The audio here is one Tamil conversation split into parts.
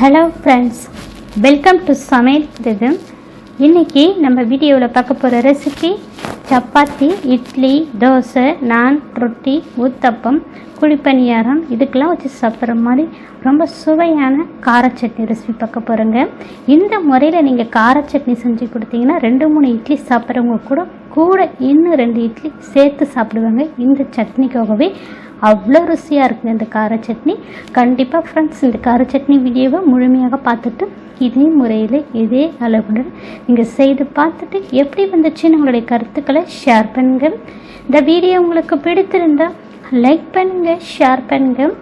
ஹலோ ஃப்ரெண்ட்ஸ் வெல்கம் டு சமையல் இது இன்றைக்கி நம்ம வீடியோவில் பார்க்க போகிற ரெசிபி சப்பாத்தி இட்லி தோசை நான் ரொட்டி ஊத்தப்பம் குழிப்பணியாரம் இதுக்கெல்லாம் வச்சு சாப்பிட்ற மாதிரி ரொம்ப சுவையான கார சட்னி ரெசிபி பார்க்க போகிறேங்க இந்த முறையில் நீங்கள் கார சட்னி செஞ்சு கொடுத்தீங்கன்னா ரெண்டு மூணு இட்லி சாப்பிட்றவங்க கூட கூட இன்னும் ரெண்டு இட்லி சேர்த்து சாப்பிடுவாங்க. இந்த சட்னிக்காகவே அவ்வளோ ருசியாக இருக்குது இந்த கார சட்னி. கண்டிப்பாக ஃப்ரெண்ட்ஸ் இந்த கார சட்னி வீடியோவை முழுமையாக பார்த்துட்டு இதே முறையில் இதே அளவுடன் நீங்கள் செய்து பார்த்துட்டு எப்படி வந்துச்சுன்னு உங்களுடைய கருத்துக்களை ஷேர் பண்ணுங்கள் இந்த வீடியோ உங்களுக்கு பிடித்திருந்தால் லைக் பண்ணுங்கள் ஷேர் பண்ணுங்கள்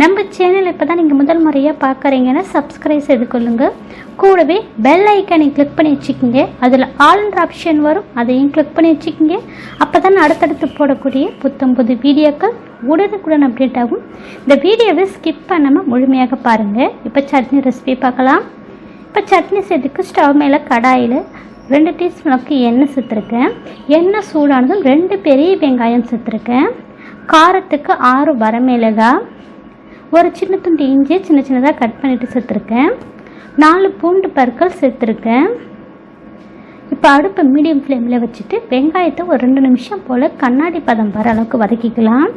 நம்ம சேனல் இப்போ தான் நீங்கள் முதல் முறையாக பார்க்குறீங்கன்னா சப்ஸ்கிரைப் செய்து கொள்ளுங்கள் கூடவே பெல் ஐக்கனை கிளிக் பண்ணி வச்சுக்கோங்க. அதில் ஆல்ன்ற ஆப்ஷன் வரும் அதையும் கிளிக் பண்ணி வச்சுக்கோங்க. அப்போ தான் அடுத்தடுத்து போடக்கூடிய புத்தம் புது வீடியோக்கள் உடனுக்குடன் அப்டேட் ஆகும். இந்த வீடியோவை ஸ்கிப் பண்ணாமல் முழுமையாக பாருங்கள் இப்போ சட்னி ரெசிபி பார்க்கலாம். இப்போ சட்னி செய்துக்கு ஸ்டவ் மேலே கடாயில் ரெண்டு டீஸ்பூனுக்கு எண்ணெய் சேர்த்துருக்கேன். எண்ணெய் சூடானதும் ரெண்டு பெரிய வெங்காயம் சேர்த்துருக்கேன். காரத்துக்கு ஆறு வரமிளகாய் ஒரு சின்ன துண்டு இஞ்சி சின்ன சின்னதாக கட் பண்ணிவிட்டு சேர்த்துருக்கேன். நாலு பூண்டு பற்கள் சேர்த்துருக்கேன். இப்போ அடுப்பை மீடியம் ஃப்ளேமில் வச்சுட்டு வெங்காயத்தை ஒரு ரெண்டு நிமிஷம் போல் கண்ணாடி பதம் வர அளவுக்கு வதக்கிக்கலாம்.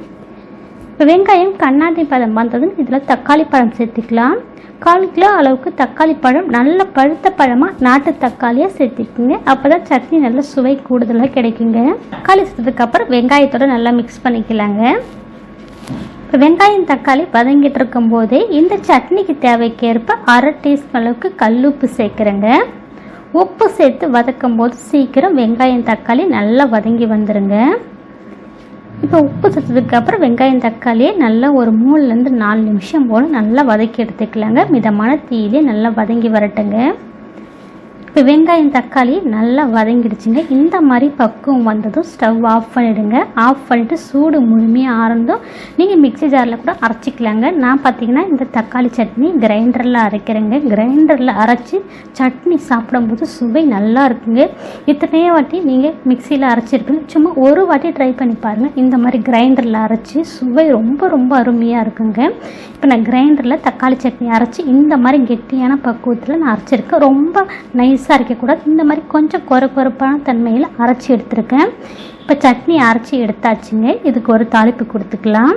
இப்போ வெங்காயம் கண்ணாடி பழம் வந்ததும் இதில் தக்காளி பழம் சேர்த்துக்கலாம். கால் கிலோ அளவுக்கு தக்காளி பழம் நல்ல பழுத்த பழமாக நாட்டு தக்காளியாக சேர்த்துக்குங்க. அப்போ தான் சட்னி நல்ல சுவை கூடுதலாக கிடைக்குங்க. தக்காளி சேர்த்ததுக்கப்புறம் வெங்காயத்தோடு நல்லா மிக்ஸ் பண்ணிக்கலாங்க. இப்போ வெங்காயம் தக்காளி வதங்கிட்டு இருக்கும் போதே இந்த சட்னிக்கு தேவைக்கேற்ப அரை டீஸ்பூன் அளவுக்கு கல்லுப்பு சேர்க்குறேங்க. உப்பு சேர்த்து வதக்கும் போது சீக்கிரம் வெங்காயம் தக்காளி நல்லா வதங்கி வந்துடுங்க இப்போ உப்பு சேர்த்ததுக்கு அப்புறம் வெங்காயம் தக்காளியை நல்லா ஒரு மூணுலேருந்து நாலு நிமிஷம் போல் நல்லா வதக்கி எடுத்துக்கலாங்க. மிதமான தீயிலே நல்லா வதங்கி வரட்டுங்க. இப்போ வெங்காயம் தக்காளி நல்லா வதங்கிடுச்சுங்க. இந்த மாதிரி பக்குவம் வந்ததும் ஸ்டவ் ஆஃப் பண்ணிவிடுங்க ஆஃப் பண்ணிட்டு சூடு முழுமையாக ஆறந்தும் நீங்கள் மிக்சி ஜாரில் கூட அரைச்சிக்கலாங்க. நான் பார்த்தீங்கன்னா இந்த தக்காளி சட்னி கிரைண்டரில் அரைக்கிறேங்க. கிரைண்டரில் அரைச்சி சட்னி சாப்பிடும்போது சுவை நல்லா இருக்குங்க. இத்தனையே வாட்டி நீங்கள் மிக்சியில் அரைச்சிருப்பீங்க. சும்மா ஒரு வாட்டி ட்ரை பண்ணி பாருங்கள் இந்த மாதிரி கிரைண்டரில் அரைச்சி சுவை ரொம்ப ரொம்ப அருமையாக இருக்குங்க. இப்போ நான் கிரைண்டரில் தக்காளி சட்னி அரைச்சி இந்த மாதிரி கெட்டியான பக்குவத்தில் நான் அரைச்சிருக்கேன். ரொம்ப நைஸ் நைஸாக அரைக்கக்கூடாது இந்த மாதிரி கொஞ்சம் குறை குறைப்பான தன்மையில் அரைச்சி எடுத்துருக்கேன். இப்போ சட்னி அரைச்சி எடுத்தாச்சுங்க. இதுக்கு ஒரு தாளிப்பு கொடுத்துக்கலாம்.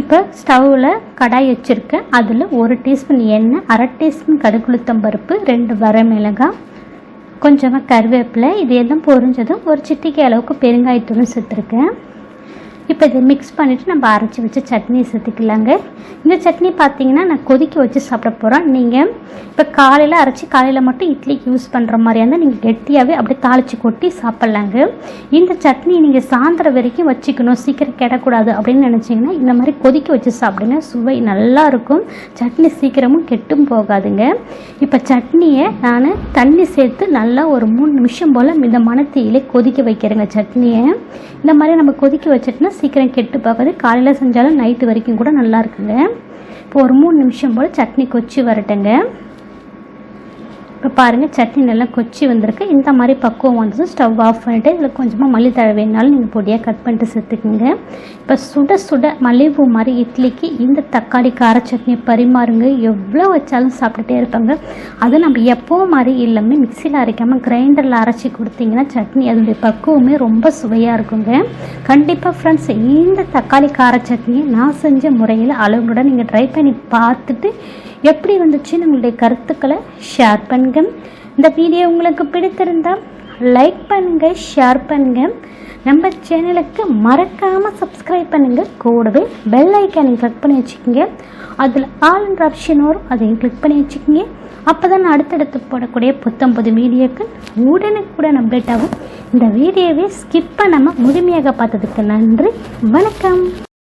இப்போ ஸ்டவ்வில் கடாய் வச்சுருக்கேன். அதில் ஒரு டீஸ்பூன் எண்ணெய் அரை டீஸ்பூன் கடுகுளுத்தம் பருப்பு ரெண்டு வரமிளகாய் கொஞ்சமாக கருவேப்பிலை. இது எல்லாம் பொரிஞ்சதும் ஒரு சிட்டிக்கு அளவுக்கு பெருங்காயத்தூளும் சேர்த்துருக்கேன். இப்போ இதை மிக்ஸ் பண்ணிவிட்டு நம்ம அரைச்சி வச்சு சட்னி சேர்த்துக்கலாங்க. இந்த சட்னி பார்த்தீங்கன்னா நான் கொதிக்க வச்சு சாப்பிட போகிறோம் நீங்கள் இப்போ காலையில் அரைச்சி காலையில் மட்டும் இட்லிக்கு யூஸ் பண்ணுற மாதிரியா இருந்தால் நீங்கள் கெட்டியாகவே அப்படியே தாளித்து கொட்டி சாப்பிட்லாங்க. இந்த சட்னி நீங்கள் சாயந்தரம் வரைக்கும் வச்சுக்கணும். சீக்கிரம் கெடக்கூடாது அப்படின்னு நினச்சிங்கன்னா இந்த மாதிரி கொதிக்க வச்சு சாப்பிடுங்க. சுவை நல்லா இருக்கும். சட்னி சீக்கிரமும் கெட்டும் போகாதுங்க. இப்போ சட்னியை நான் தண்ணி சேர்த்து நல்லா ஒரு மூணு நிமிஷம் போல் இந்த தீயிலே கொதிக்க வைக்கிறேங்க சட்னியை. இந்த மாதிரி நம்ம கொதிக்க வச்சிட்டோம்னா சீக்கிரம் கெட்டு பார்க்காது காலையில் செஞ்சாலும் நைட்டு வரைக்கும் கூட நல்லா இருக்குங்க. இப்போ ஒரு மூணு நிமிஷம் போல் சட்னி கொச்சி வரட்டுங்க. இப்போ பாருங்கள் சட்னி நல்லா கொச்சி வந்திருக்கு. இந்த மாதிரி பக்குவம் வந்ததும் ஸ்டவ் ஆஃப் பண்ணிவிட்டு இதில் கொஞ்சமாக மல்லித்தழை வேணாலும் நீங்கள் பொடியாக கட் பண்ணிட்டு சேர்த்துக்குங்க. இப்போ சுட சுட மல்லிகைப்பூ மாதிரி இட்லிக்கு இந்த தக்காளி கார சட்னி பரிமாறுங்க. எவ்வளோ வச்சாலும் சாப்பிட்டுட்டே இருப்பாங்க. அது நம்ம எப்போவும் மாதிரி எல்லாமே மிக்சியில் அரைக்காமல் கிரைண்டரில் அரைச்சி கொடுத்தீங்கன்னா சட்னி அதனுடைய பக்குவமே ரொம்ப சுவையாக இருக்குங்க. கண்டிப்பாக ஃப்ரெண்ட்ஸ் இந்த தக்காளி கார சட்னியை நான் செஞ்ச முறையில் அளவுடன் நீங்கள் ட்ரை பண்ணி பார்த்துட்டு எப்படி வந்துச்சுன்னு உங்களுடைய கருத்துக்களை ஷேர் பண்ணுங்க. இந்த வீடியோ உங்களுக்கு பிடித்திருந்தால் லைக் பண்ணுங்கள் ஷேர் பண்ணுங்கள் நம்ம சேனலுக்கு மறக்காமல் சப்ஸ்கிரைப் பண்ணுங்கள் கூடவே பெல் ஐக்கானை கிளிக் பண்ணி வச்சுக்கோங்க. அதில் ஆல்ன்ற ஆப்ஷன் வரும் அதையும் கிளிக் பண்ணி வச்சுக்கோங்க. அப்போ தான் அடுத்தடுத்து போடக்கூடிய புத்தம் புது வீடியோக்கள் உடனுக்குடன் அப்டேட் ஆகும். இந்த வீடியோவை ஸ்கிப் பண்ணாமல் முழுமையாக பார்த்ததுக்கு நன்றி. வணக்கம்.